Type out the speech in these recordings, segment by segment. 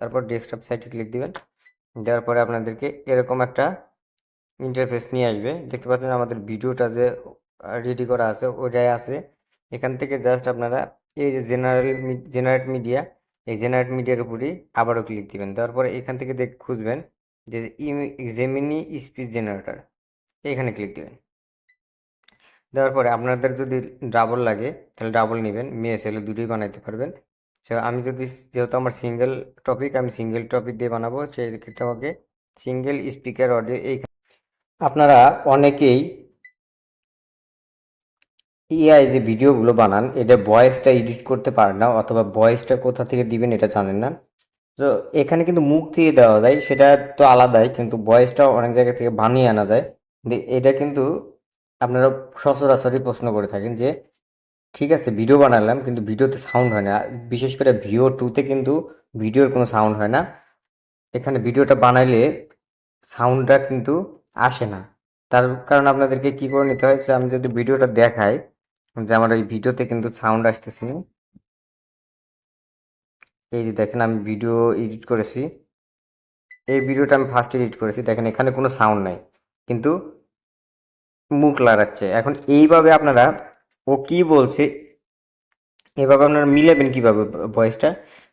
তারপর ডেস্কটপ সাইটে ক্লিক দিবেন। দেওয়ার পরে আপনাদেরকে এরকম একটা ইন্টারফেস নিয়ে আসবে। দেখতে পাচ্ছেন আমাদের ভিডিওটা যে রেডি করা আছে ওটাই আছে। এখান থেকে জাস্ট আপনারা এই যে জেনারেল জেনারেট মিডিয়া এই জেনারেট মিডিয়ার উপরেই আবারও ক্লিক দিবেন। দেওয়ার পরে এখান থেকে দেখ, খুঁজবেন যে জেমিনি স্পিচ জেনারেটর এখানে ক্লিক দিবেন। দেওয়ার পরে আপনাদের যদি ডাবল লাগে, তাহলে ডাবল নেবেন, মেয়ে ছেলে দুটোই বানাইতে পারবেন। আমি যদি যেহেতু আমার সিঙ্গেল টপিক আমি সিঙ্গেল টপিক দিয়ে বানাবো, সেই ক্ষেত্রে আমাকে সিঙ্গেল স্পিকার অডিও এই আপনারা অনেকেই ইআই যে ভিডিওগুলো বানান, এটা ভয়েসটা এডিট করতে পারেন না অথবা ভয়েসটা কোথা থেকে দিবেন এটা জানেন না। তো এখানে কিন্তু মুখ দিয়ে দেওয়া যায়, সেটা তো আলাদাই, কিন্তু ভয়েসটা অনেক জায়গা থেকে বানিয়ে আনা যায়। এটা কিন্তু আপনারা সচরাচরই প্রশ্ন করে থাকেন যে ঠিক আছে ভিডিও বানালাম, কিন্তু ভিডিওতে সাউন্ড হয় না। বিশেষ করে ভিও টুতে কিন্তু ভিডিওর কোনো সাউন্ড হয় না। এখানে ভিডিওটা বানাইলে সাউন্ডটা কিন্তু আসে না। তার কারণ আপনাদেরকে কি করে নিতে হয়, যে আমি যদি ভিডিওটা দেখাই, যে আমার এই ভিডিওতে কিন্তু সাউন্ড আসতেছে না। এই যে দেখেন, আমি ভিডিও এডিট করেছি। এই ভিডিওটা আমি ফার্স্ট এডিট করেছি। দেখেন, এখানে কোনো সাউন্ড নাই। কিন্তু মুখ লড়াচ্ছে এখন এইভাবে আপনারা ও কি বলছে? এভাবে আপনারা মিলাবেন কীভাবে ভয়েসটা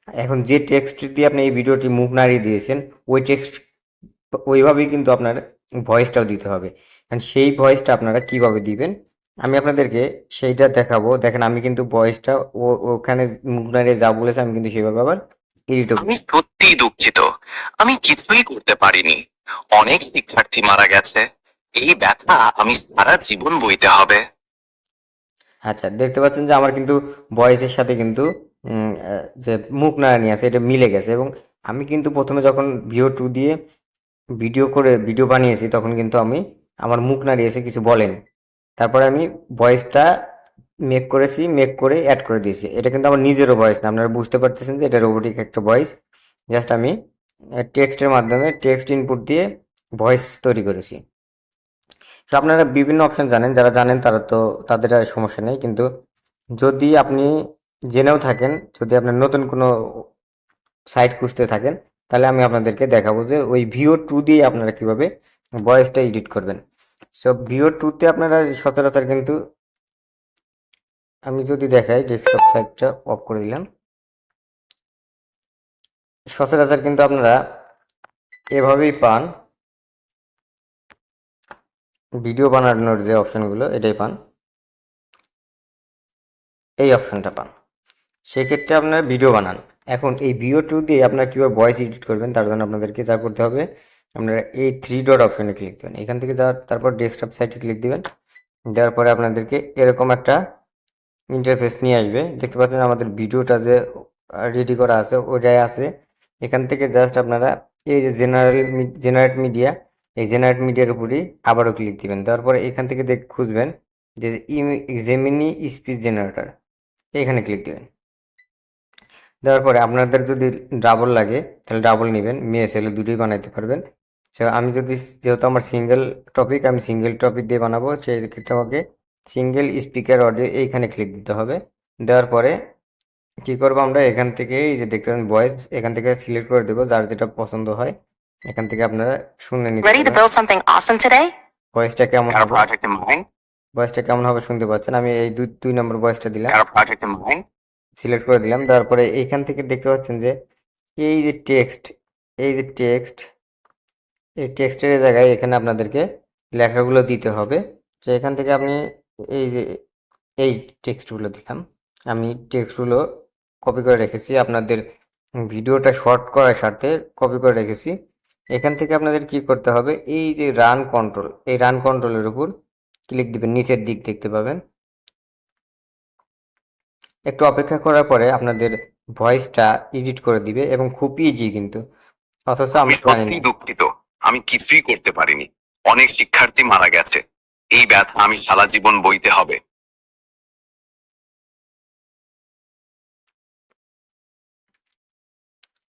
এখন যে টেক্সট দিয়ে আপনি এই ভিডিওটি মুখ নাড়িয়ে দিয়েছেন, ওই টেক্সট ওইভাবেই কিন্তু আপনার ভয়েসটাও দিতে হবে। কারণ সেই ভয়েসটা আপনারা কীভাবে দিবেন? আমি আপনাদেরকে সেইটা দেখাবো। দেখেন, আমি কিন্তু ভয়েসটা ও, ওখানে মুখ নাড়িয়ে যা বলেছে, আমি কিন্তু সেভাবে আবার এডিট আমি সত্যিই দুঃখিত। আমি কিছুই করতে পারিনি। অনেক শিক্ষার্থী মারা গেছে। এই ব্যথা আমি সারা জীবন বইতে হবে। আচ্ছা দেখতে পাচ্ছেন যে আমার কিন্তু ভয়েসের সাথে কিন্তু যে মুখ নাড়ানি আছে, এটা মিলে গেছে এবং আমি কিন্তু প্রথমে যখন ভিও টু দিয়ে ভিডিও করে ভিডিও বানিয়েছি, তখন কিন্তু আমি আমার মুখ নাড়িয়েছে কিছু বলেন। তারপরে আমি ভয়েসটা মেক করেছি মেক করে অ্যাড করে দিয়েছি। এটা কিন্তু আমার নিজেরও ভয়েস না, আপনারা বুঝতে পারতেছেন যে এটা রোবোটিক একটা ভয়েস জাস্ট আমি টেক্সটের মাধ্যমে টেক্সট ইনপুট দিয়ে ভয়েস তৈরি করেছি। তো আপনারা বিভিন্ন অপশন জানেন, যারা জানেন তারা তো তাদের আর সমস্যা নেই। কিন্তু যদি আপনি জেনেও থাকেন, যদি আপনার নতুন কোনো সাইট খুঁজতে থাকেন, তাহলে আমি আপনাদেরকে দেখাবো যে ওই ভিও টু দিয়ে আপনারা কীভাবে ভয়েসটা এডিট করবেন। সো ভিও টুতে আপনারা সচরাচর কিন্তু আমি যদি দেখাই ডেস্কটপ সাইটটা অফ করে দিলাম, সচরাচর কিন্তু আপনারা এভাবেই পান। ভিডিও বানানোর যে অপশনগুলো, এটাই পান। এই অপশানটা পান। সেক্ষেত্রে আপনারা ভিডিও বানান। এখন এই ভিও টু দিয়ে আপনারা কীভাবে ভয়েস এডিট করবেন, তার জন্য আপনাদেরকে যা করতে হবে, আপনারা এই থ্রি ডট অপশানে ক্লিক দেবেন এখান থেকে যাওয়ার, তারপর ডেস্কটপ সাইটে ক্লিক দিবেন। দেওয়ার পরে আপনাদেরকে এরকম একটা ইন্টারফেস নিয়ে আসবে। দেখতে পাচ্ছেন আমাদের ভিডিওটা যে রেডি করা আছে, ওটাই আছে। এখান থেকে জাস্ট আপনারা এই যে জেনারেল জেনারেট মিডিয়া এই জেনারেট মিডিয়ার উপরই আবারও ক্লিক দিবেন। তারপরে এখান থেকে দেখ, খুঁজবেন যে জেমিনি স্পিচ জেনারেটর এখানে ক্লিক দিবেন। দেওয়ার পরে আপনাদের যদি ডাবল লাগে, তাহলে ডাবল নেবেন, মেয়ে ছেলে দুটোই বানাইতে পারবেন। তো আমি যদি যেহেতু আমার সিঙ্গেল টপিক আমি সিঙ্গেল টপিক দিয়ে বানাবো, সেই ক্ষেত্রে আমাকে সিঙ্গেল স্পিকার অডিও এইখানে ক্লিক দিতে হবে। দেওয়ার পরে কি করব আমরা? এখান থেকে এই যে দেখতে ভয়েস এখান থেকে সিলেক্ট করে দেবো, যার যেটা পছন্দ হয়। এখান থেকে আপনারা শুনে নিতে Ready to build something awesome today? ভয়েসটা কেমন Got a হবে? project in mind? ভয়েসটা কেমন হবে শুনতে পাচ্ছেন? আমি এই দুই দুই নম্বর ভয়েসটা দিলাম। Got a project in mind? Select করে দিলাম। তারপরে পরে এইখান থেকে দেখতে পাচ্ছেন যে এই যে টেক্সট এই যে টেক্সট এই টেক্সটের জায়গায় এখানে আপনাদেরকে লেখাগুলো দিতে হবে। তো এখান থেকে আপনি এই যে এই টেক্সটগুলো দিলাম। আমি টেক্সটগুলো কপি করে রেখেছি। আপনাদের ভিডিওটা শর্ট করার সাথে কপি করে রেখেছি। এখান থেকে আপনাদের কি করতে হবে? এই যে রান কন্ট্রোল এই রান কন্ট্রোলের উপর ক্লিক দিবেন নিচের দিক দেখতে পাবেন। একটু অপেক্ষা করার পরে আপনাদের ভয়েসটা এডিট করে দিবে এবং খুব ইজি কিন্তু। অথচ আমি দুঃখিত। আমি কিছুই করতে পারিনি। অনেক শিক্ষার্থী মারা গেছে। এই ব্যথা আমি সারা জীবন বইতে হবে।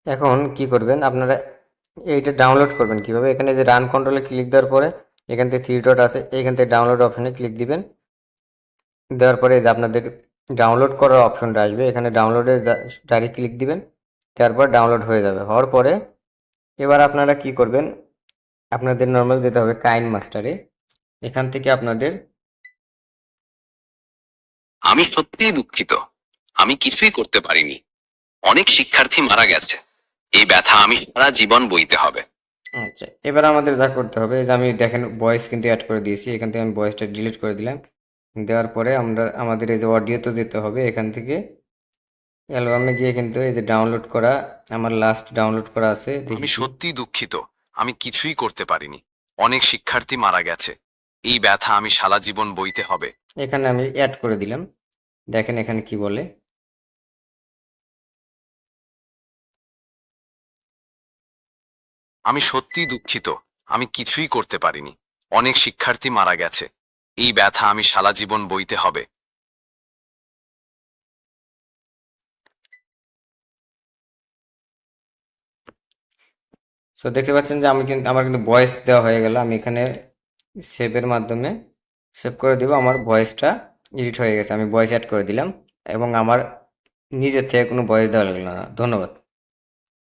এখন কি করবেন? আপনারা এইটা ডাউনলোড করবেন কীভাবে? এখানে যে রান কন্ট্রোলে ক্লিক দেওয়ার পরে, এখান থেকে থ্রি ডট আছে, এখান থেকে ডাউনলোড অপশনে ক্লিক দিবেন। দেওয়ার পরে যে আপনাদের ডাউনলোড করার অপশনটা আসবে, এখানে ডাউনলোডে ডাইরেক্ট ক্লিক দিবেন, তারপর ডাউনলোড হয়ে যাবে। হওয়ার পরে এবার আপনারা কি করবেন? আপনাদের নর্মাল যেতে হবে কাইন মাস্টারে এখান থেকে আপনাদের আমি সত্যিই দুঃখিত। আমি কিছুই করতে পারিনি। অনেক শিক্ষার্থী মারা গেছে। এই ব্যথা আমি সারা জীবন বইতে হবে। আচ্ছা এবার আমাদের যা করতে হবে যে আমি দেখেন ভয়েস কিন্তু অ্যাড করে দিয়েছি এখান থেকে আমি ভয়েসটা ডিলিট করে দিলাম। দেওয়ার পরে আমরা আমাদের এই যে অডিওতে যেতে হবে এখান থেকে অ্যালবামে গিয়ে কিন্তু এই যে ডাউনলোড করা আমার লাস্ট ডাউনলোড করা আছে আমি দেখি সত্যিই দুঃখিত আমি কিছুই করতে পারিনি অনেক শিক্ষার্থী মারা গেছে এই ব্যথা আমি সারা জীবন বইতে হবে। এখানে আমি অ্যাড করে দিলাম দেখেন এখানে কি বলে। আমি সত্যিই দুঃখিত। আমি কিছুই করতে পারিনি। অনেক শিক্ষার্থী মারা গেছে। এই ব্যথা আমি সারা জীবন বইতে হবে। সো দেখতে পাচ্ছেন যে আমি কিন্তু, আমার কিন্তু ভয়েস দেওয়া হয়ে গেল। আমি এখানে সেভের মাধ্যমে সেভ করে দেবো। আমার ভয়েসটা এডিট হয়ে গেছে। আমি ভয়েস অ্যাড করে দিলাম এবং আমার নিজের থেকে কোনো ভয়েস দেওয়া লাগল না। ধন্যবাদ।